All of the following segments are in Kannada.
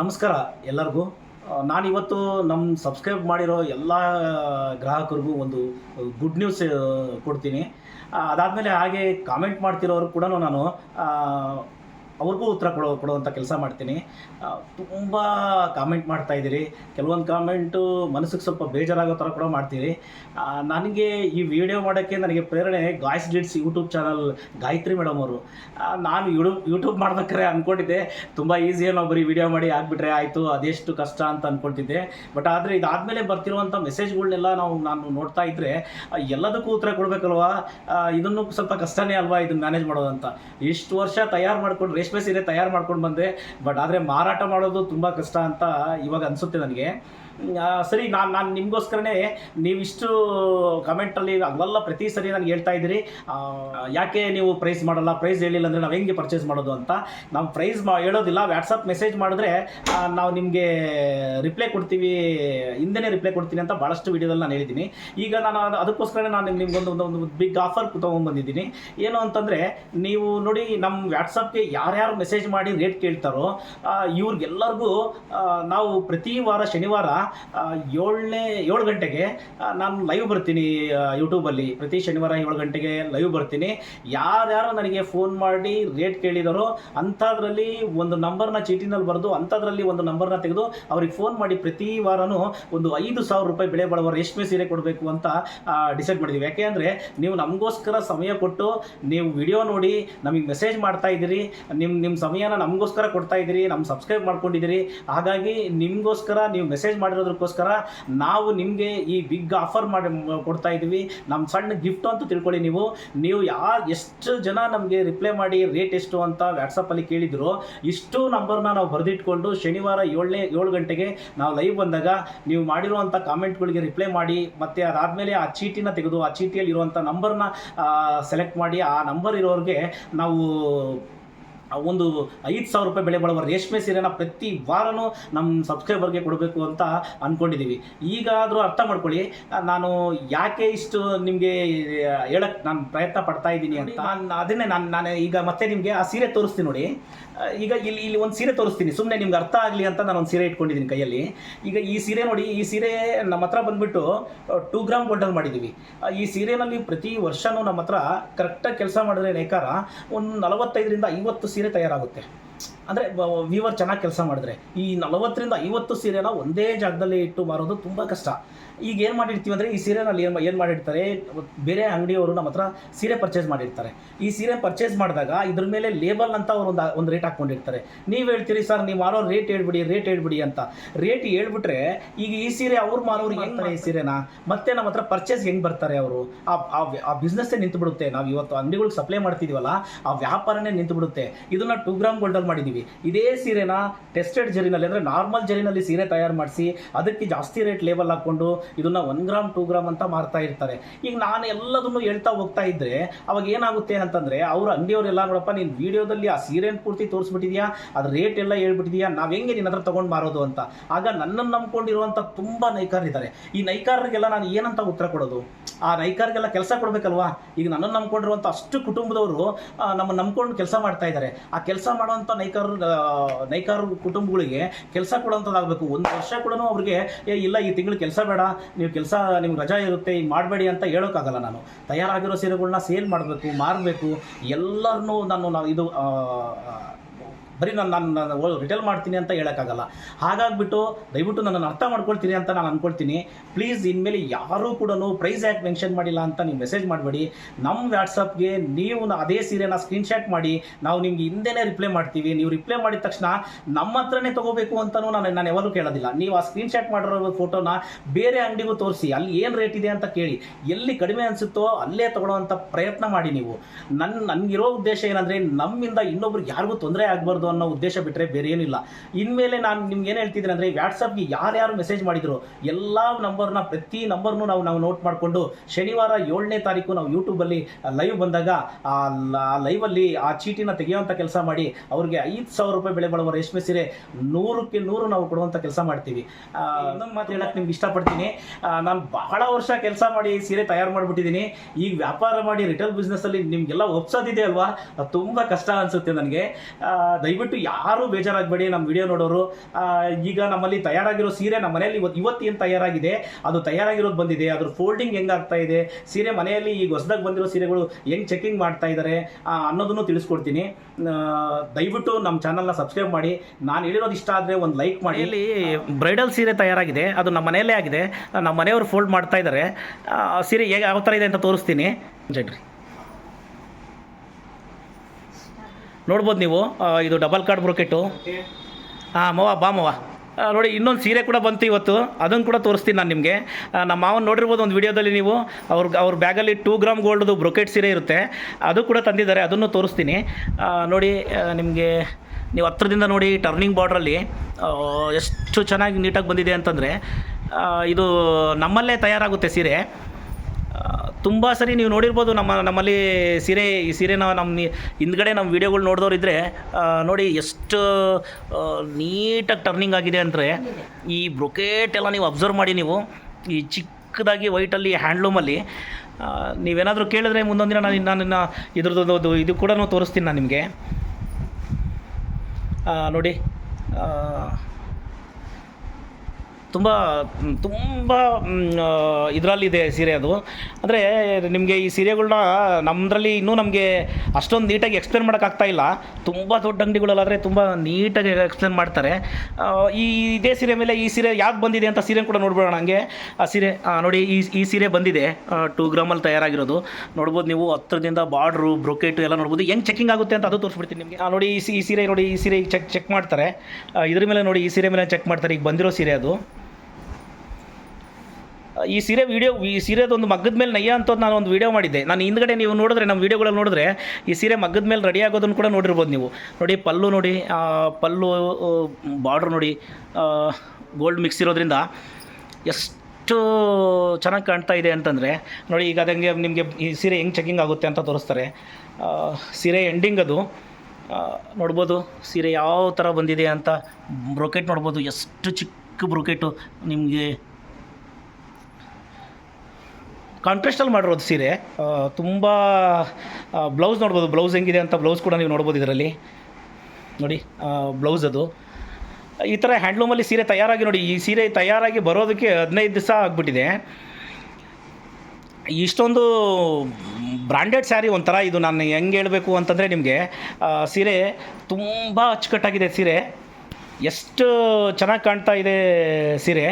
ನಮಸ್ಕಾರ ಎಲ್ಲರಿಗೂ. ನಾನು ನಾನಿವತ್ತು ನಮ್ಮ ಸಬ್ಸ್ಕ್ರೈಬ್ ಮಾಡಿರೋ ಎಲ್ಲ ಗ್ರಾಹಕರಿಗೂ ಒಂದು ಗುಡ್ ನ್ಯೂಸ್ ಕೊಡ್ತೀನಿ. ಅದಾದಮೇಲೆ ಹಾಗೆ ಕಾಮೆಂಟ್ ಮಾಡ್ತಿರೋರು ಕೂಡ ನಾನು. ಅವ್ರಿಗೂ ಉತ್ತರ ಕೊಡೋ ಕೊಡುವಂಥ ಕೆಲಸ ಮಾಡ್ತೀನಿ. ತುಂಬ ಕಾಮೆಂಟ್ ಮಾಡ್ತಾ ಇದ್ದೀರಿ. ಕೆಲವೊಂದು ಕಾಮೆಂಟು ಮನಸ್ಸಿಗೆ ಸ್ವಲ್ಪ ಬೇಜಾರಾಗೋ ಥರ ಕೂಡ ಮಾಡ್ತೀರಿ. ನನಗೆ ಈ ವಿಡಿಯೋ ಮಾಡೋಕ್ಕೆ ನನಗೆ ಪ್ರೇರಣೆ ಗಾಯ್ಸ್ ಡಿಡ್ಸ್ ಯೂಟ್ಯೂಬ್ ಚಾನಲ್ ಗಾಯತ್ರಿ ಮೇಡಮ್ ಅವರು. ನಾನು ಯೂಟ್ಯೂಬ್ ಯೂಟ್ಯೂಬ್ ಮಾಡ್ಬೇಕಾರೆ ಅಂದ್ಕೊಂಡಿದ್ದೆ ತುಂಬ ಈಸಿ ಏನೋ ಬರೀ ವಿಡಿಯೋ ಮಾಡಿ ಆಗಿಬಿಟ್ರೆ ಆಯಿತು, ಅದೆಷ್ಟು ಕಷ್ಟ ಅಂತ ಅಂದ್ಕೊಳ್ತಿದ್ದೆ ಬಟ್ ಆದರೆ ಇದಾದಮೇಲೆ ಬರ್ತಿರುವಂಥ ಮೆಸೇಜ್ಗಳನ್ನೆಲ್ಲ ನಾವು, ನಾನು ನೋಡ್ತಾ ಇದ್ದರೆ ಎಲ್ಲದಕ್ಕೂ ಉತ್ತರ ಕೊಡಬೇಕಲ್ವಾ? ಇದನ್ನು ಸ್ವಲ್ಪ ಕಷ್ಟನೇ ಅಲ್ವಾ ಇದನ್ನು ಮ್ಯಾನೇಜ್ ಮಾಡೋದಂತ? ಇಷ್ಟು ವರ್ಷ ತಯಾರು ಮಾಡ್ಕೊಂಡು ರೇಷ್ಮೆ ಸೀರೆ ತಯಾರು ಮಾಡ್ಕೊಂಡು ಬಂದೆ. ಬಟ್ ಆದರೆ ಮಾರಾಟ ಮಾಡೋದು ತುಂಬ ಕಷ್ಟ ಅಂತ ಇವಾಗ ಅನಿಸುತ್ತೆ ನನಗೆ. ಸರಿ, ನಾನು ನಾನು ನಿಮಗೋಸ್ಕರನೇ ನೀವಿಷ್ಟು ಕಮೆಂಟಲ್ಲಿ ಅವೆಲ್ಲ ಪ್ರತಿ ಸರಿ ನನಗೆ ಹೇಳ್ತಾ ಇದ್ದೀರಿ. ಯಾಕೆ ನೀವು ಪ್ರೈಸ್ ಮಾಡಲ್ಲ? ಪ್ರೈಸ್ ಹೇಳಿಲ್ಲ ಅಂದರೆ ನಾವು ಹೆಂಗೆ ಪರ್ಚೇಸ್ ಮಾಡೋದು ಅಂತ? ನಾವು ಪ್ರೈಸ್ ಮಾ, ಹೇಳೋದಿಲ್ಲ. ವ್ಯಾಟ್ಸಪ್ ಮೆಸೇಜ್ ಮಾಡಿದ್ರೆ ನಾವು ನಿಮಗೆ ರಿಪ್ಲೈ ಕೊಡ್ತೀವಿ. ಹಿಂದೆನೇ ರಿಪ್ಲೈ ಕೊಡ್ತೀನಿ ಅಂತ ಭಾಳಷ್ಟು ವಿಡಿಯೋದಲ್ಲಿ ನಾನು ಹೇಳಿದ್ದೀನಿ. ಈಗ ನಾನು ಅದಕ್ಕೋಸ್ಕರನೇ ಅದಕ್ಕೋಸ್ಕರ ನಾನು ನಿಮ್ಗೊಂದು ಒಂದು ಒಂದು ಬಿಗ್ ಆಫರ್ ತೊಗೊಂಡ್ಬಂದಿದ್ದೀನಿ ಏನು ಅಂತಂದರೆ, ನೀವು ನೋಡಿ ನಮ್ಮ ವ್ಯಾಟ್ಸಪ್ಗೆ ಯಾರ್ಯಾರು ಮೆಸೇಜ್ ಮಾಡಿ ರೇಟ್ ಕೇಳ್ತಾರೋ ಇವ್ರಿಗೆಲ್ಲರಿಗೂ ನಾವು ಪ್ರತಿ ವಾರ, ಶನಿವಾರ ಏಳನೇ, ಏಳು ಗಂಟೆಗೆ ನಾನು ಲೈವ್ ಬರ್ತೀನಿ ಯೂಟ್ಯೂಬಲ್ಲಿ ಪ್ರತಿ ಶನಿವಾರ ಏಳು ಗಂಟೆಗೆ ಲೈವ್ ಬರ್ತೀನಿ. ಯಾರ್ಯಾರು ನನಗೆ ಫೋನ್ ಮಾಡಿ ರೇಟ್ ಕೇಳಿದಾರೋ ಅಂಥದ್ರಲ್ಲಿ ಒಂದು ನಂಬರ್ನ ಚೀಟಿನಲ್ಲಿ ಬರೆದು, ಅಂಥದ್ರಲ್ಲಿ ಒಂದು ನಂಬರ್ನ ತೆಗೆದು ಅವ್ರಿಗೆ ಫೋನ್ ಮಾಡಿ ಪ್ರತಿ ವಾರನೂ ಒಂದು ಐದು ಸಾವಿರ ರೂಪಾಯಿ ಬೆಳೆ ಬಾಳುವ ರೇಷ್ಮೆ ಸೀರೆ ಕೊಡಬೇಕು ಅಂತ ಡಿಸೈಡ್ ಮಾಡಿದ್ದೀವಿ ಯಾಕೆ ಅಂದರೆ ನೀವು ನಮಗೋಸ್ಕರ ಸಮಯ ಕೊಟ್ಟು ನೀವು ವಿಡಿಯೋ ನೋಡಿ, ನಮಗೆ ಮೆಸೇಜ್ ಮಾಡ್ತಾ ಇದ್ದೀರಿ. ನಿಮ್ಮ ನಿಮ್ಮ ಸಮಯನ ನಮಗೋಸ್ಕರ ಕೊಡ್ತಾ ಇದ್ದೀರಿ. ನಮ್ಮ ಸಬ್ಸ್ಕ್ರೈಬ್ ಮಾಡ್ಕೊಂಡಿದ್ದೀರಿ. ಹಾಗಾಗಿ ನಿಮಗೋಸ್ಕರ ನೀವು ಮೆಸೇಜ್ ಮಾಡಿರೋದಕ್ಕೋಸ್ಕರ ನಾವು ನಿಮಗೆ ಈ ಬಿಗ್ ಆಫರ್ ಮಾಡಿ ಕೊಡ್ತಾ ಇದ್ದೀವಿ ನಮ್ಮ ಸಣ್ಣ ಗಿಫ್ಟ್ ಅಂತ ತಿಳ್ಕೊಳ್ಳಿ ನೀವು. ನೀವು ಯಾರು ಎಷ್ಟು ಜನ ನಮಗೆ ರಿಪ್ಲೈ ಮಾಡಿ ರೇಟ್ ಎಷ್ಟು ಅಂತ ವ್ಯಾಟ್ಸಪ್ಪಲ್ಲಿ ಕೇಳಿದ್ರು, ಇಷ್ಟು ನಂಬರ್ನ ನಾವು ಬರೆದಿಟ್ಕೊಂಡು ಶನಿವಾರ ಏಳನೇ, ಏಳು ಗಂಟೆಗೆ ನಾವು ಲೈವ್ ಬಂದಾಗ ನೀವು ಮಾಡಿರುವಂಥ ಕಾಮೆಂಟ್ಗಳಿಗೆ ರಿಪ್ಲೈ ಮಾಡಿ, ಮತ್ತು ಅದಾದಮೇಲೆ ಆ ಚೀಟಿನ ತೆಗೆದು, ಆ ಚೀಟಿಯಲ್ಲಿ ಇರುವಂಥ ನಂಬರ್ನ ಸೆಲೆಕ್ಟ್ ಮಾಡಿ, ಆ ನಂಬರ್ ಇರೋರಿಗೆ ನಾವು ಒಂದು ಐದು ಸಾವಿರ ರೂಪಾಯಿ ಬೆಲೆ ಬಾಳುವ ರೇಷ್ಮೆ ಸೀರೆನ ಪ್ರತಿ ವಾರನೂ ನಮ್ಮ ಸಬ್ಸ್ಕ್ರೈಬರ್ಗೆ ಕೊಡಬೇಕು ಅಂತ ಅಂದ್ಕೊಂಡಿದ್ದೀವಿ ಈಗಾದರೂ ಅರ್ಥ ಮಾಡ್ಕೊಳ್ಳಿ ನಾನು ಯಾಕೆ ಇಷ್ಟು ನಿಮಗೆ ಹೇಳಕ್ಕೆ ನಾನು ಪ್ರಯತ್ನ ಪಡ್ತಾ ಇದ್ದೀನಿ ಅಂತ. ನಾನು ಅದನ್ನೇ ನಾನು ನಾನು ಈಗ ಮತ್ತೆ ನಿಮಗೆ ಆ ಸೀರೆ ತೋರಿಸ್ತೀನಿ ನೋಡಿ. ಈಗ ಇಲ್ಲಿ ಇಲ್ಲಿ ಒಂದು ಸೀರೆ ತೋರಿಸ್ತೀನಿ. ಸುಮ್ಮನೆ ನಿಮ್ಗೆ ಅರ್ಥ ಆಗಲಿ ಅಂತ ನಾನು ಒಂದು ಸೀರೆ ಇಟ್ಕೊಂಡಿದ್ದೀನಿ ಕೈಯಲ್ಲಿ. ಈಗ ಈ ಸೀರೆ ನೋಡಿ, ಈ ಸೀರೆ ನಮ್ಮ ಹತ್ರ ಬಂದ್ಬಿಟ್ಟು ಟೂ ಗ್ರಾಮ್ ಗೋಲ್ಡನ್ ಮಾಡಿದ್ದೀವಿ ಈ ಸೀರೆನಲ್ಲಿ ಪ್ರತಿ ವರ್ಷನೂ ನಮ್ಮ ಹತ್ರ ಕರೆಕ್ಟಾಗಿ ಕೆಲಸ ಮಾಡಿದ್ರೆ ನೇಕಾರ, ಒಂದು ನಲವತ್ತೈದರಿಂದ ಐವತ್ತು ಸೀರೆ ತಯಾರಾಗುತ್ತೆ. ಅಂದರೆ ವೀವರ್ ಚೆನ್ನಾಗಿ ಕೆಲಸ ಮಾಡಿದ್ರೆ ಈ ನಲವತ್ತರಿಂದ ಐವತ್ತು ಸೀರೆನ ಒಂದೇ ಜಾಗದಲ್ಲಿ ಇಟ್ಟು ಮಾರೋದು ತುಂಬ ಕಷ್ಟ. ಈಗ ಏನು ಮಾಡಿರ್ತೀವಿ ಅಂದರೆ ಈ ಸೀರೆನಲ್ಲಿ ಏನು ಏನು ಮಾಡಿರ್ತಾರೆ? ಬೇರೆ ಅಂಗಡಿಯವರು ನಮ್ಮ ಹತ್ರ ಸೀರೆ ಪರ್ಚೇಸ್ ಮಾಡಿರ್ತಾರೆ. ಈ ಸೀರೆ ಪರ್ಚೇಸ್ ಮಾಡಿದಾಗ ಇದ್ರ ಮೇಲೆ ಲೇಬಲ್ ಅಂತ ಅವರು ಒಂದು ಒಂದು ರೇಟ್ ಹಾಕ್ಕೊಂಡಿರ್ತಾರೆ. ನೀವು ಹೇಳ್ತೀರಿ, ಸರ್, ನೀವು ಮಾರೋ ರೇಟ್ ಹೇಳ್ಬಿಡಿ ರೇಟ್ ಹೇಳ್ಬಿಡಿ ಅಂತ. ರೇಟ್ ಹೇಳ್ಬಿಟ್ರೆ ಈಗ ಈ ಸೀರೆ ಅವ್ರು ಮಾರೋರು ಹೆಂಗೆ ಈ ಸೀರೆನ? ಮತ್ತೆ ನಮ್ಮ ಹತ್ರ ಪರ್ಚೇಸ್ ಹೆಂಗೆ ಬರ್ತಾರೆ ಅವರು? ಆ ಬಿಸ್ನೆಸ್ಸೇ ನಿಂತು ಬಿಡುತ್ತೆ ನಾವು ಇವತ್ತು ಅಂಗಡಿಗಳಿಗೆ ಸಪ್ಲೈ ಮಾಡ್ತಿದ್ದೀವಲ್ಲ ಆ ವ್ಯಾಪಾರನೇ ನಿಂತು ಬಿಡುತ್ತೆ ಇದನ್ನ ಟೂ ಗ್ರಾಮ್ ಗೋಲ್ಡಲ್ಲಿ ಮಾಡಿದ್ದೀವಿ ಇದೇ ಸೀರೆನ ಟೆಸ್ಟೆಡ್ ಜರಿನಲ್ಲಿ ಅಂದರೆ ನಾರ್ಮಲ್ ಜರಿನಲ್ಲಿ ಸೀರೆ ತಯಾರು ಮಾಡಿಸಿ, ಅದಕ್ಕೆ ಜಾಸ್ತಿ ರೇಟ್ ಲೇಬಲ್ ಹಾಕ್ಕೊಂಡು ಇದನ್ನ ಒನ್ ಗ್ರಾಮ್, ಟೂ ಗ್ರಾಮ್ ಅಂತ ಮಾರ್ತಾ ಇರ್ತಾರೆ. ಈಗ ನಾನು ಎಲ್ಲದನ್ನು ಹೇಳ್ತಾ ಹೋಗ್ತಾ ಇದ್ರೆ, ಅವಾಗ ಏನಾಗುತ್ತೆ ಅಂತಂದ್ರೆ, ಅವ್ರ ಅಂಗಡಿಯವರೆಲ್ಲ ನೋಡಪ್ಪ, ನೀನು ವಿಡಿಯೋದಲ್ಲಿ ಆ ಸೀರೆನ್ ಪೂರ್ತಿ ತೋರಿಸ್ಬಿಟ್ಟಿದ್ಯಾ? ಅದ್ರ ರೇಟ್ ಎಲ್ಲ ಹೇಳ್ಬಿಟ್ಟಿದ್ಯಾ? ನಾವು ಹೆಂಗೆ ನಿನ್ನ ಹತ್ರ ತಗೊಂಡು ಮಾರೋದು ಅಂತ. ಆಗ ನನ್ನನ್ನು ನಂಬ್ಕೊಂಡಿರುವಂಥ ತುಂಬ ನೈಕಾರರಿದ್ದಾರೆ ಈ ನೈಕಾರರಿಗೆಲ್ಲ ನಾನು ಏನಂತ ಉತ್ತರ ಕೊಡೋದು? ಆ ನೈಕಾರಿಗೆಲ್ಲ ಕೆಲಸ ಕೊಡಬೇಕಲ್ವಾ? ಈಗ ನನ್ನನ್ನು ನಂಬ್ಕೊಂಡಿರುವಂಥ ಅಷ್ಟು ಕುಟುಂಬದವರು ನಮ್ಮ ನಂಬ್ಕೊಂಡು ಕೆಲಸ ಮಾಡ್ತಾ ಇದ್ದಾರೆ ಆ ಕೆಲಸ ಮಾಡುವಂಥ ನೈಕಾರ ನೈಕಾರ ಕುಟುಂಬಗಳಿಗೆ ಕೆಲಸ ಕೊಡುವಂಥದ್ದಾಗಬೇಕು. ಒಂದು ವರ್ಷ ಕೂಡ ಅವ್ರಿಗೆ ಇಲ್ಲ, ಈ ತಿಂಗಳು ಕೆಲಸ ಬೇಡ. ನೀವು ಕೆಲಸ, ನಿಮ್ಗೆ ರಜಾ ಇರುತ್ತೆ ಈಗ ಮಾಡಬೇಡಿ ಅಂತ ಹೇಳೋಕ್ಕಾಗಲ್ಲ ನಾನು. ತಯಾರಾಗಿರೋ ಸೀರೆಗಳನ್ನ ಸೇಲ್ ಮಾಡಬೇಕು, ಮಾರಬೇಕು ಎಲ್ಲರನ್ನೂ ನಾನು ಇದು ಬರೀ ನಾನು ನಾನು ರಿಟೇಲ್ ಮಾಡ್ತೀನಿ ಅಂತ ಹೇಳೋಕ್ಕಾಗಲ್ಲ. ಹಾಗಾಗ್ಬಿಟ್ಟು ದಯವಿಟ್ಟು ನನ್ನನ್ನು ಅರ್ಥ ಮಾಡ್ಕೊಳ್ತೀನಿ ಅಂತ ನಾನು ಅಂದ್ಕೊಳ್ತೀನಿ ಪ್ಲೀಸ್ ಇನ್ಮೇಲೆ ಯಾರೂ ಕೂಡ ಪ್ರೈಸ್ ಯಾಕೆ ಮೆನ್ಷನ್ ಮಾಡಿಲ್ಲ ಅಂತ ನೀವು ಮೆಸೇಜ್ ಮಾಡಬೇಡಿ. ನಮ್ಮ ವ್ಯಾಟ್ಸಪ್ಗೆ ನೀವು ಅದೇ ಸೀರೆನ ಸ್ಕ್ರೀನ್ಶಾಟ್ ಮಾಡಿ, ನಾವು ನಿಮ್ಗೆ ಹಿಂದೆನೇ ರಿಪ್ಲೈ ಮಾಡ್ತೀವಿ. ನೀವು ರಿಪ್ಲೈ ಮಾಡಿದ ತಕ್ಷಣ ನಮ್ಮ ಹತ್ರನೇ ತಗೋಬೇಕು ಅಂತಲೂ ನಾನು ನಾನು ಯಾವಾಗಲೂ ಕೇಳೋದಿಲ್ಲ. ನೀವು ಆ ಸ್ಕ್ರೀನ್ಶಾಟ್ ಮಾಡಿರೋ ಫೋಟೋನ ಬೇರೆ ಅಂಗಡಿಗೂ ತೋರಿಸಿ, ಅಲ್ಲಿ ಏನು ರೇಟ್ ಇದೆ ಅಂತ ಕೇಳಿ. ಎಲ್ಲಿ ಕಡಿಮೆ ಅನಿಸುತ್ತೋ ಅಲ್ಲೇ ತಗೊಳ್ಳೋವಂಥ ಪ್ರಯತ್ನ ಮಾಡಿ ನೀವು. ನನ್ನ ನನಗಿರೋ ಉದ್ದೇಶ ಏನಂದರೆ ನಮ್ಮಿಂದ ಇನ್ನೊಬ್ರಿಗೆ ಯಾರಿಗೂ ತೊಂದರೆ ಆಗಬಾರ್ದು ಅನ್ನೋ ಉದ್ದೇಶ ಬಿಟ್ಟರೆ ಬೇರೆ ಏನಿಲ್ಲ ಇನ್ಮೇಲೆ ನಾನು ನಿಮ್ಗೆ ಏನು ಹೇಳ್ತಿದ್ದೀನಿ ಅಂದರೆ ವ್ಯಾಟ್ಸಪ್ಗೆ ಯಾರ್ಯಾರು ಮೆಸೇಜ್ ಮಾಡಿದ್ರು ಎಲ್ಲ ನಂಬರ್ನ ಪ್ರತಿ ನಂಬರ್ನು ನಾವು ನಾವು ನೋಟ್ ಮಾಡಿಕೊಂಡು ಶನಿವಾರ ಏಳನೇ ತಾರೀಕು ನಾವು ಯೂಟ್ಯೂಬಲ್ಲಿ ಲೈವ್ ಬಂದಾಗ ಆ ಲೈವಲ್ಲಿ ಆ ಚೀಟಿನ ತೆಗೆಯುವಂಥ ಕೆಲಸ ಮಾಡಿ ಅವ್ರಿಗೆ ಐದು ಸಾವಿರ ರೂಪಾಯಿ ಬೆಲೆ ಬಾಳುವ ರೇಷ್ಮೆ ಸೀರೆ ನೂರಕ್ಕೆ ನೂರು ನಾವು ಕೊಡುವಂಥ ಕೆಲಸ ಮಾಡ್ತೀವಿ. ಇನ್ನೊಂದು ಮಾತು ಹೇಳಕ್ಕೆ ನಿಮ್ಗೆ ಇಷ್ಟಪಡ್ತೀನಿ. ನಾನು ಬಹಳ ವರ್ಷ ಕೆಲಸ ಮಾಡಿ ಸೀರೆ ತಯಾರು ಮಾಡಿಬಿಟ್ಟಿದ್ದೀನಿ. ಈಗ ವ್ಯಾಪಾರ ಮಾಡಿ ರಿಟೇಲ್ ಬಿಸ್ನೆಸ್ಸಲ್ಲಿ ನಿಮಗೆಲ್ಲ ಒಪ್ಸೋದಿದೆ ಅಲ್ವಾ? ತುಂಬಾ ಕಷ್ಟ ಅನಿಸುತ್ತೆ ನನಗೆ. ದಯವಿಟ್ಟು ದಯವಿಟ್ಟು ಯಾರು ಬೇಜಾರಾಗಬೇಡಿ. ನಮ್ಮ ವಿಡಿಯೋ ನೋಡೋರು ಈಗ ನಮ್ಮಲ್ಲಿ ತಯಾರಾಗಿರೋ ಸೀರೆ ನಮ್ಮ ಮನೆಯಲ್ಲಿ ಇವತ್ತು ಏನು ತಯಾರಾಗಿದೆ, ಅದು ತಯಾರಾಗಿರೋದು ಬಂದಿದೆ. ಅದ್ರ ಫೋಲ್ಡಿಂಗ್ ಹೆಂಗಾಗ್ತಾ ಇದೆ, ಸೀರೆ ಮನೆಯಲ್ಲಿ ಈಗ ಹೊಸದಾಗಿ ಬಂದಿರೋ ಸೀರೆಗಳು ಹೆಂಗೆ ಚೆಕಿಂಗ್ ಮಾಡ್ತಾ ಇದ್ದಾರೆ ಅನ್ನೋದನ್ನು ತಿಳಿಸ್ಕೊಡ್ತೀನಿ. ದಯವಿಟ್ಟು ನಮ್ಮ ಚಾನಲ್ನ ಸಬ್ಸ್ಕ್ರೈಬ್ ಮಾಡಿ. ನಾನು ಹೇಳಿರೋದು ಇಷ್ಟ ಆದರೆ ಒಂದು ಲೈಕ್ ಮಾಡಿ. ಇಲ್ಲಿ ಬ್ರೈಡಲ್ ಸೀರೆ ತಯಾರಾಗಿದೆ, ಅದು ನಮ್ಮ ಮನೆಯಲ್ಲೇ ಆಗಿದೆ. ನಮ್ಮ ಮನೆಯವರು ಫೋಲ್ಡ್ ಮಾಡ್ತಾ ಇದ್ದಾರೆ ಸೀರೆ ಹೇಗೆ ಯಾವ ಥರ ಇದೆ ಅಂತ ತೋರಿಸ್ತೀನಿ. ಜಡ್ರಿ ನೋಡ್ಬೋದು ನೀವು. ಇದು ಡಬಲ್ ಕಾರ್ಡ್ ಬ್ರೋಕೆಟು ಹಾಂ ಮವ ಬಾ ಮವ ನೋಡಿ, ಇನ್ನೊಂದು ಸೀರೆ ಕೂಡ ಬಂತು ಇವತ್ತು. ಅದನ್ನು ಕೂಡ ತೋರಿಸ್ತೀನಿ ನಾನು ನಿಮಗೆ. ನಮ್ಮ ಮಾವನ ನೋಡಿರ್ಬೋದು ಒಂದು ವಿಡಿಯೋದಲ್ಲಿ ನೀವು. ಅವ್ರ ಅವ್ರ ಬ್ಯಾಗಲ್ಲಿ ಟೂ ಗ್ರಾಮ್ ಗೋಲ್ಡ್ದು ಬ್ರೋಕೆಟ್ ಸೀರೆ ಇರುತ್ತೆ. ಅದು ಕೂಡ ತಂದಿದ್ದಾರೆ. ಅದನ್ನು ತೋರಿಸ್ತೀನಿ. ನೋಡಿ ನಿಮಗೆ ನೀವು ಹತ್ರದಿಂದ ನೋಡಿ ಟರ್ನಿಂಗ್ ಬಾರ್ಡ್ರಲ್ಲಿ ಎಷ್ಟು ಚೆನ್ನಾಗಿ ನೀಟಾಗಿ ಬಂದಿದೆ ಅಂತಂದರೆ ಇದು ನಮ್ಮಲ್ಲೇ ತಯಾರಾಗುತ್ತೆ ಸೀರೆ. ತುಂಬ ಸರಿ ನೀವು ನೋಡಿರ್ಬೋದು ನಮ್ಮ ನಮ್ಮಲ್ಲಿ ಸೀರೆ, ಈ ಸೀರೆನ ನಮ್ಮ ಹಿಂದ್ಗಡೆ ನಮ್ಮ ವೀಡಿಯೋಗಳು ನೋಡಿದವ್ರಿದ್ದರೆ ನೋಡಿ ಎಷ್ಟು ನೀಟಾಗಿ ಟರ್ನಿಂಗ್ ಆಗಿದೆ ಅಂದರೆ ಈ ಬ್ರೊಕೇಟ್ ಎಲ್ಲ ನೀವು ಅಬ್ಸರ್ವ್ ಮಾಡಿ ನೀವು, ಈ ಚಿಕ್ಕದಾಗಿ ವೈಟಲ್ಲಿ ಹ್ಯಾಂಡ್ಲೂಮಲ್ಲಿ ನೀವೇನಾದರೂ ಕೇಳಿದ್ರೆ ಮುಂದೊಂದಿನ ನಾನು ನಾನು ಇದ್ರದ್ದು ಇದು ಕೂಡ ತೋರಿಸ್ತೀನಿ ನಾನು ನಿಮಗೆ. ನೋಡಿ ತುಂಬ ತುಂಬ ಇದರಲ್ಲಿದೆ ಸೀರೆ ಅದು. ಅಂದರೆ ನಿಮಗೆ ಈ ಸೀರೆಗಳನ್ನ ನಮ್ಮದ್ರಲ್ಲಿ ಇನ್ನೂ ನಮಗೆ ಅಷ್ಟೊಂದು ನೀಟಾಗಿ ಎಕ್ಸ್ಪ್ಲೇನ್ ಮಾಡೋಕ್ಕಾಗ್ತಾಯಿಲ್ಲ ತುಂಬ ದೊಡ್ಡ ಅಂಗಡಿಗಳಲ್ಲಾದರೆ ತುಂಬ ನೀಟಾಗಿ ಎಕ್ಸ್ಪ್ಲೇನ್ ಮಾಡ್ತಾರೆ. ಈ ಇದೇ ಸೀರೆ ಮೇಲೆ ಈ ಸೀರೆ ಯಾಕೆ ಬಂದಿದೆ ಅಂತ ಸೀರೆ ಕೂಡ ನೋಡ್ಬಿಡೋಣ ಹಂಗೆ. ಆ ಸೀರೆ ನೋಡಿ ಈ ಈ ಸೀರೆ ಬಂದಿದೆ. ಟೂ ಗ್ರಾಮಲ್ಲಿ ತಯಾರಾಗಿರೋದು. ನೋಡ್ಬೋದು ನೀವು ಹತ್ರದಿಂದ ಬಾರ್ಡ್ರು, ಬ್ರೊಕೆಟು ಎಲ್ಲ ನೋಡ್ಬೋದು. ಹೆಂಗೆ ಚೆಕಿಂಗ್ ಆಗುತ್ತೆ ಅಂತ ಅದು ತೋರಿಸ್ಬಿಡ್ತೀನಿ ನಿಮಗೆ. ನೋಡಿ ಈ ಸೀರೆ ನೋಡಿ ಈ ಸೀರೆ ಚೆಕ್ ಚೆಕ್ ಮಾಡ್ತಾರೆ. ಇದ್ರ ಮೇಲೆ ನೋಡಿ ಈ ಸೀರೆ ಮೇಲೆ ಚೆಕ್ ಮಾಡ್ತಾರೆ. ಈಗ ಬಂದಿರೋ ಸೀರೆ ಅದು. ಈ ಸೀರೆ ವಿಡಿಯೋ ಈ ಸೀರೆದೊಂದು ಮಗ್ಗದ ಮೇಲೆ ನಯ್ಯ ಅಂತ ನಾನು ಒಂದು ವೀಡಿಯೋ ಮಾಡಿದ್ದೆ. ನಾನು ಹಿಂದ್ಗಡೆ ನೀವು ನೋಡಿದ್ರೆ, ನಮ್ಮ ವೀಡಿಯೋಗಳಲ್ಲಿ ನೋಡಿದ್ರೆ, ಈ ಸೀರೆ ಮಗ್ಗದ ಮೇಲೆ ರೆಡಿ ಆಗೋದನ್ನು ಕೂಡ ನೋಡಿರ್ಬೋದು ನೀವು. ನೋಡಿ, ಪಲ್ಲು ನೋಡಿ ಪಲ್ಲು ಬಾರ್ಡ್ರ್ ನೋಡಿ ಗೋಲ್ಡ್ ಮಿಕ್ಸ್ ಇರೋದ್ರಿಂದ ಎಷ್ಟು ಚೆನ್ನಾಗಿ ಕಾಣ್ತಾ ಇದೆ ಅಂತಂದರೆ, ನೋಡಿ, ಈಗ ಅದಂಗೆ ನಿಮಗೆ ಈ ಸೀರೆ ಹೆಂಗೆ ಚೆಕಿಂಗ್ ಆಗುತ್ತೆ ಅಂತ ತೋರಿಸ್ತಾರೆ. ಸೀರೆ ಎಂಡಿಂಗ್ ಅದು. ನೋಡ್ಬೋದು, ಸೀರೆ ಯಾವ ಥರ ಬಂದಿದೆ ಅಂತ, ಬ್ರೊಕೆಟ್ ನೋಡ್ಬೋದು, ಎಷ್ಟು ಚಿಕ್ಕ ಬ್ರೊಕೆಟು ನಿಮಗೆ ಕಾಂಟ್ರಾಸ್ಟಲ್ಲಿ ಮಾಡಿರೋದು ಸೀರೆ. ತುಂಬ ಬ್ಲೌಸ್ ನೋಡ್ಬೋದು. ಬ್ಲೌಸ್ ಹೆಂಗಿದೆ ಅಂತ ಬ್ಲೌಸ್ ಕೂಡ ನೀವು ನೋಡ್ಬೋದು ಇದರಲ್ಲಿ. ನೋಡಿ ಬ್ಲೌಸ್ ಅದು. ಈ ಥರ ಹ್ಯಾಂಡ್ಲೂಮಲ್ಲಿ ಸೀರೆ ತಯಾರಾಗಿ ನೋಡಿ, ಈ ಸೀರೆ ತಯಾರಾಗಿ ಬರೋದಕ್ಕೆ ಹದಿನೈದು ದಿವಸ ಆಗಿಬಿಟ್ಟಿದೆ. ಇಷ್ಟೊಂದು ಬ್ರ್ಯಾಂಡೆಡ್ ಸ್ಯಾರಿ ಒಂಥರ ಇದು. ನಾನು ಹೆಂಗೆ ಹೇಳಬೇಕು ಅಂತಂದರೆ ನಿಮಗೆ ಸೀರೆ ತುಂಬ ಅಚ್ಚುಕಟ್ಟಾಗಿದೆ ಸೀರೆ. ಎಷ್ಟು ಚೆನ್ನಾಗಿ ಕಾಣ್ತಾ ಇದೆ ಸೀರೆ.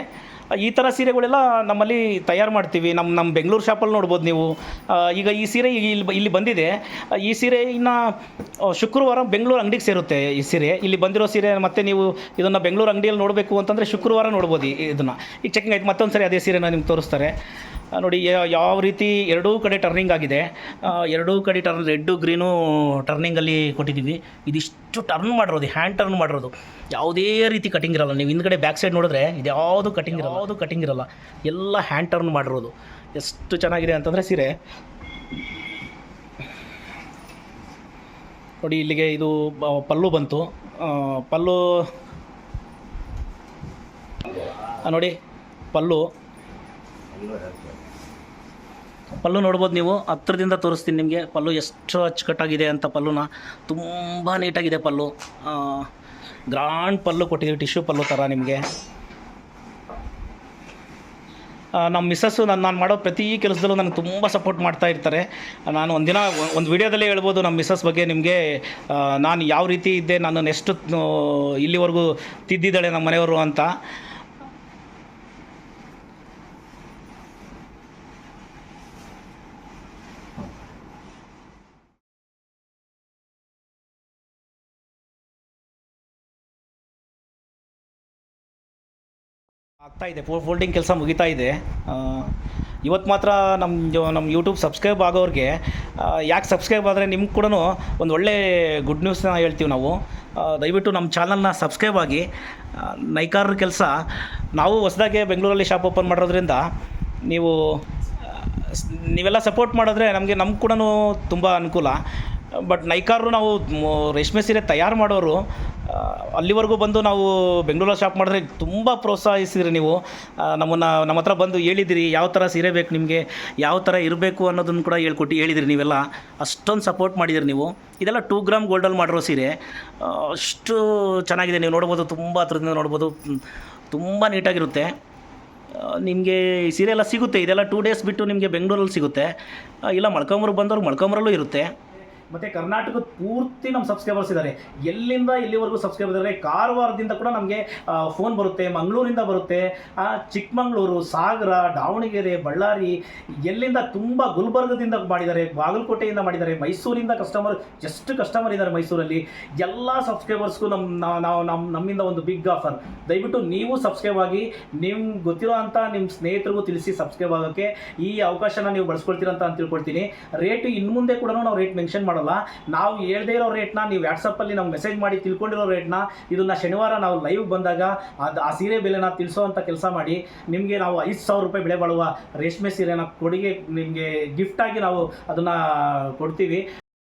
ಈ ಥರ ಸೀರೆಗಳೆಲ್ಲ ನಮ್ಮಲ್ಲಿ ತಯಾರು ಮಾಡ್ತೀವಿ. ನಮ್ಮ ನಮ್ಮ ಬೆಂಗಳೂರು ಶಾಪಲ್ಲಿ ನೋಡ್ಬೋದು ನೀವು. ಈಗ ಈ ಸೀರೆ ಈಗ ಇಲ್ಲಿ ಇಲ್ಲಿ ಬಂದಿದೆ. ಈ ಸೀರೆ ಇನ್ನು ಶುಕ್ರವಾರ ಬೆಂಗಳೂರು ಅಂಗಡಿಗೆ ಸೇರುತ್ತೆ ಈ ಸೀರೆ. ಇಲ್ಲಿ ಬಂದಿರೋ ಸೀರೆ ಮತ್ತೆ ನೀವು ಇದನ್ನು ಬೆಂಗಳೂರು ಅಂಗಡಿಯಲ್ಲಿ ನೋಡಬೇಕು ಅಂತಂದರೆ ಶುಕ್ರವಾರ ನೋಡ್ಬೋದು ಇದನ್ನು. ಈಗ ಚೆಕಿಂಗ್ ಆಯ್ತು. ಮತ್ತೊಂದು ಸರಿ ಅದೇ ಸೀರೆನ ನಿಮ್ಗೆ ತೋರಿಸ್ತಾರೆ. ನೋಡಿ ಯಾವ ರೀತಿ ಎರಡೂ ಕಡೆ ಟರ್ನಿಂಗ್ ಆಗಿದೆ ಎರಡೂ ಕಡೆ ಟರ್ನ್ ರೆಡ್ಡು ಗ್ರೀನು ಟರ್ನಿಂಗಲ್ಲಿ ಕೊಟ್ಟಿದ್ದೀವಿ. ಇದಿಷ್ಟು ಟರ್ನ್ ಮಾಡಿರೋದು ಹ್ಯಾಂಡ್ ಟರ್ನ್ ಮಾಡಿರೋದು. ಯಾವುದೇ ರೀತಿ ಕಟಿಂಗ್ ಇರಲ್ಲ. ನೀವು ಹಿಂದ್ಗಡೆ ಬ್ಯಾಕ್ ಸೈಡ್ ನೋಡಿದ್ರೆ ಇದು ಯಾವುದು ಕಟಿಂಗ್ ಇರಲ್ಲ. ಯಾವುದು ಕಟಿಂಗ್ ಇರಲ್ಲ. ಎಲ್ಲ ಹ್ಯಾಂಡ್ ಟರ್ನ್ ಮಾಡಿರೋದು. ಎಷ್ಟು ಚೆನ್ನಾಗಿದೆ ಅಂತಂದರೆ ಸೀರೆ. ನೋಡಿ, ಇಲ್ಲಿಗೆ ಇದು ಪಲ್ಲು ಬಂತು. ಪಲ್ಲು ನೋಡಿ, ಪಲ್ಲು. ಪಲ್ಲು ನೋಡ್ಬೋದು ನೀವು. ಹತ್ರದಿಂದ ತೋರಿಸ್ತೀನಿ ನಿಮಗೆ. ಪಲ್ಲು ಎಷ್ಟು ಅಚ್ಚುಕಟ್ಟಾಗಿದೆ ಅಂತ ಪಲ್ಲುನ. ತುಂಬ ನೀಟಾಗಿದೆ ಪಲ್ಲು. ಗ್ರ್ಯಾಂಡ್ ಪಲ್ಲು ಕೊಟ್ಟಿದ್ದೀವಿ ಟಿಶ್ಯೂ ಪಲ್ಲು ಥರ ನಿಮಗೆ. ನಮ್ಮ ಮಿಸ್ಸಸ್ಸು ನಾನು ನಾನು ಮಾಡೋ ಪ್ರತಿ ಕೆಲಸದಲ್ಲೂ ನನಗೆ ತುಂಬ ಸಪೋರ್ಟ್ ಮಾಡ್ತಾ ಇರ್ತಾರೆ. ನಾನು ಒಂದಿನ ಒಂದು ವಿಡಿಯೋದಲ್ಲೇ ಹೇಳ್ಬೋದು ನಮ್ಮ ಮಿಸ್ಸಸ್ ಬಗ್ಗೆ ನಿಮಗೆ. ನಾನು ಯಾವ ರೀತಿ ಇದ್ದೆ, ನಾನು ಎಷ್ಟು ಇಲ್ಲಿವರೆಗೂ ತಿದ್ದಿದ್ದಾಳೆ ನಮ್ಮ ಮನೆಯವರು ಅಂತ. ಆಗ್ತಾ ಇದೆ. ಫೋಲ್ಡಿಂಗ್ ಕೆಲಸ ಮುಗಿತಾ ಇದೆ. ಇವತ್ತು ಮಾತ್ರ ನಮ್ಮ ನಮ್ಮ ಯೂಟ್ಯೂಬ್ ಸಬ್ಸ್ಕ್ರೈಬ್ ಆಗೋರಿಗೆ ಯಾಕೆ ಸಬ್ಸ್ಕ್ರೈಬ್ ಆದರೆ ನಿಮ್ಗೆ ಕೂಡ ಒಂದು ಒಳ್ಳೆ ಗುಡ್ ನ್ಯೂಸ್ನ ಹೇಳ್ತೀವಿ ನಾವು. ದಯವಿಟ್ಟು ನಮ್ಮ ಚಾನಲ್ನ ಸಬ್ಸ್ಕ್ರೈಬ್ ಆಗಿ ನೈಕಾರ ನೈಕಾರರ ಕೆಲಸ, ನಾವು ಹೊಸದಾಗೆ ಬೆಂಗಳೂರಲ್ಲಿ ಶಾಪ್ ಓಪನ್ ಮಾಡೋದ್ರಿಂದ ನೀವು ನೀವೆಲ್ಲ ಸಪೋರ್ಟ್ ಮಾಡಿದ್ರೆ ನಮಗೆ ನಮ್ಗೆ ಕೂಡ ತುಂಬ ಅನುಕೂಲ. ಬಟ್ ನೈಕಾರರು ನಾವು ರೇಷ್ಮೆ ಸೀರೆ ತಯಾರು ಮಾಡೋರು ಅಲ್ಲಿವರೆಗೂ ಬಂದು ನಾವು ಬೆಂಗಳೂರಲ್ಲಿ ಶಾಪ್ ಮಾಡಿದ್ರೆ ತುಂಬ ಪ್ರೋತ್ಸಾಹಿಸಿದ್ರಿ ನೀವು. ನಮ್ಮನ್ನು, ನಮ್ಮ ಹತ್ರ ಬಂದು ಹೇಳಿದಿರಿ, ಯಾವ ಥರ ಸೀರೆ ಬೇಕು ನಿಮಗೆ, ಯಾವ ಥರ ಇರಬೇಕು ಅನ್ನೋದನ್ನು ಕೂಡ ಹೇಳ್ಕೊಟ್ಟು, ಹೇಳಿದಿರಿ ನೀವೆಲ್ಲ. ಅಷ್ಟೊಂದು ಸಪೋರ್ಟ್ ಮಾಡಿದಿರಿ ನೀವು. ಇದೆಲ್ಲ ಟೂ ಗ್ರಾಮ್ ಗೋಲ್ಡಲ್ಲಿ ಮಾಡಿರೋ ಸೀರೆ. ಅಷ್ಟು ಚೆನ್ನಾಗಿದೆ. ನೀವು ನೋಡ್ಬೋದು, ತುಂಬ ಹತ್ರದಿಂದ ನೋಡ್ಬೋದು. ತುಂಬ ನೀಟಾಗಿರುತ್ತೆ. ನಿಮಗೆ ಈ ಸೀರೆ ಎಲ್ಲ ಸಿಗುತ್ತೆ. ಇದೆಲ್ಲ ಟೂ ಡೇಸ್ ಬಿಟ್ಟು ನಿಮಗೆ ಬೆಂಗಳೂರಲ್ಲಿ ಸಿಗುತ್ತೆ. ಇಲ್ಲ ಮೊಳ್ಕೊಂಬರು ಬಂದವ್ರು ಮೊಳ್ಕೊಂಬರಲ್ಲೂ ಇರುತ್ತೆ. ಮತ್ತು ಕರ್ನಾಟಕದ ಪೂರ್ತಿ ನಮ್ಮ ಸಬ್ಸ್ಕ್ರೈಬರ್ಸ್ ಇದ್ದಾರೆ ಎಲ್ಲಿಂದ ಎಲ್ಲಿವರೆಗೂ ಸಬ್ಸ್ಕ್ರೈಬರ್ ಇದ್ದಾರೆ ಕಾರವಾರದಿಂದ ಕೂಡ ನಮಗೆ ಫೋನ್ ಬರುತ್ತೆ, ಮಂಗಳೂರಿಂದ ಬರುತ್ತೆ. ಚಿಕ್ಕಮಗಳೂರು, ಸಾಗರ, ದಾವಣಗೆರೆ, ಬಳ್ಳಾರಿ, ಎಲ್ಲಿಂದ ತುಂಬ ಗುಲ್ಬರ್ಗದಿಂದ ಮಾಡಿದ್ದಾರೆ, ಬಾಗಲಕೋಟೆಯಿಂದ ಮಾಡಿದ್ದಾರೆ, ಮೈಸೂರಿಂದ ಕಸ್ಟಮರ್ ಎಷ್ಟು ಕಸ್ಟಮರ್ ಇದ್ದಾರೆ ಮೈಸೂರಲ್ಲಿ. ಎಲ್ಲ ಸಬ್ಸ್ಕ್ರೈಬರ್ಸ್ಗೂ ನಮ್ಮ ನಾವು- ನಮ್ಮ ನಮ್ಮಿಂದ ಒಂದು ಬಿಗ್ ಆಫರ್ ದಯವಿಟ್ಟು ನೀವು ಸಬ್ಸ್ಕ್ರೈಬ್ ಆಗಿ ನಿಮ್ಗೆ ಗೊತ್ತಿರೋ ಅಂತ ನಿಮ್ಮ ಸ್ನೇಹಿತರಿಗೂ ತಿಳಿಸಿ ಸಬ್ಸ್ಕ್ರೈಬ್ ಆಗೋಕ್ಕೆ ಈ ಅವಕಾಶನ ನೀವು ಬಳಸ್ಕೊಳ್ತೀರಂತ ಅಂತ ತಿಳ್ಕೊಳ್ತೀನಿ. ರೇಟ್ ಇನ್ನು ಮುಂದೆ ಕೂಡ ನಾವು ರೇಟ್ ಮೆನ್ಷನ್ ಮಾಡಲ್ಲ ನಾವು ಹೇಳ್ದೇ ಇರೋ ರೇಟ್ನ ನೀವು ವ್ಯಾಟ್ಸಪ್ಪಲ್ಲಿ ನಾವು ಮೆಸೇಜ್ ಮಾಡಿ ತಿಳ್ಕೊಂಡಿರೋ ರೇಟ್ನ ಇದನ್ನ ಶನಿವಾರ ನಾವು ಲೈವ್ ಬಂದಾಗ ಅದು ಆ ಸೀರೆ ಬೆಲೆನ ಅಂತ ಕೆಲಸ ಮಾಡಿ ನಿಮಗೆ ನಾವು ಐದು ಸಾವಿರ ರೂಪಾಯಿ ಬೆಳೆ ಬಾಳುವ ರೇಷ್ಮೆ ಸೀರೆನ ಕೊಡುಗೆ ನಿಮಗೆ ಗಿಫ್ಟಾಗಿ ನಾವು ಅದನ್ನು ಕೊಡ್ತೀವಿ.